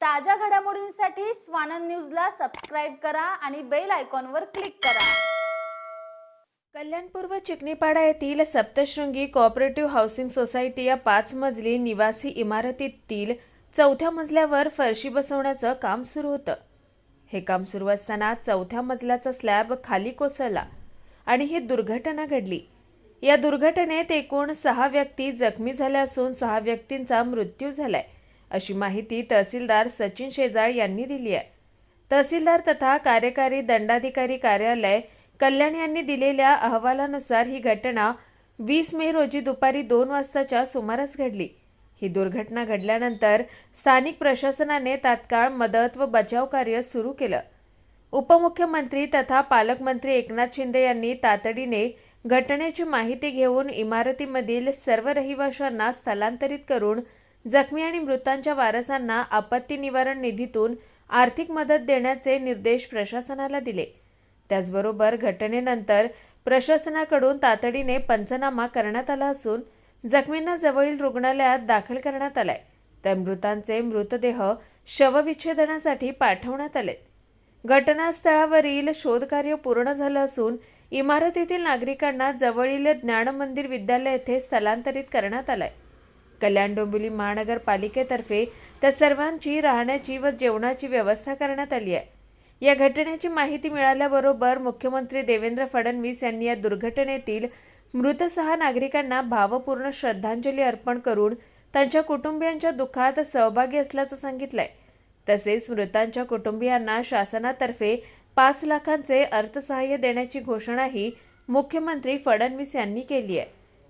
ताज्या घडामोडींसाठी स्वानंद न्यूजला सबस्क्राईब करा आणि बेल आयकॉनवर क्लिक करा. कल्याणपूर्व चिकणीपाडा येथील सप्तशृंगी कोऑपरेटिव्ह हाऊसिंग सोसायटी या पाच मजली निवासी इमारतीतील चौथ्या मजल्यावर फरशी बसवण्याचं काम सुरू होतं. हे काम सुरू असताना चौथ्या मजल्याचा स्लॅब खाली कोसळला आणि ही दुर्घटना घडली. या दुर्घटनेत एकूण सहा व्यक्ती जखमी झाल्या असून सहा व्यक्तींचा मृत्यू झालाय. अशी माहिती तहसीलदार सचिन शेजाळ यांनी दिली आहे. तहसीलदार तथा कार्यकारी दंडाधिकारी कार्यालय कल्याण यांनी दिलेल्या अहवालानुसार ही घटना वीस मे रोजी दुपारी दोन वाजताच्या सुमारास घडली. ही दुर्घटना घडल्यानंतर स्थानिक प्रशासनाने तात्काळ मदत व बचाव कार्य सुरू केलं. उपमुख्यमंत्री तथा पालकमंत्री एकनाथ शिंदे यांनी तातडीने घटनेची माहिती घेऊन इमारतीमधील सर्व रहिवाशांना स्थलांतरित करून जखमी आणि मृतांच्या वारसांना आपत्ती निवारण निधीतून आर्थिक मदत देण्याचे निर्देश प्रशासनाला दिले. त्याचबरोबर घटनेनंतर प्रशासनाकडून तातडीने पंचनामा करण्यात आला असून जखमींना जवळील रुग्णालयात दाखल करण्यात आलाय. तर मृतांचे मृतदेह शवविच्छेदनासाठी पाठवण्यात आलेत. घटनास्थळावरील शोधकार्य पूर्ण झालं असून इमारतीतील नागरिकांना जवळील ज्ञानमंदिर विद्यालय येथे स्थलांतरित करण्यात आलंय. कल्याण डोंबिवली महानगरपालिकेतर्फे त्या सर्वांची राहण्याची व जेवणाची व्यवस्था करण्यात आली आहे. या घटनेची माहिती मिळाल्याबरोबर मुख्यमंत्री देवेंद्र फडणवीस यांनी या दुर्घटनेतील मृत सहा नागरिकांना भावपूर्ण श्रद्धांजली अर्पण करून त्यांच्या कुटुंबियांच्या दुःखात सहभागी असल्याचं सांगितलंय. तसेच मृतांच्या कुटुंबियांना शासनातर्फे पाच लाखांचे अर्थसहाय्य देण्याची घोषणाही मुख्यमंत्री फडणवीस यांनी केली आहे.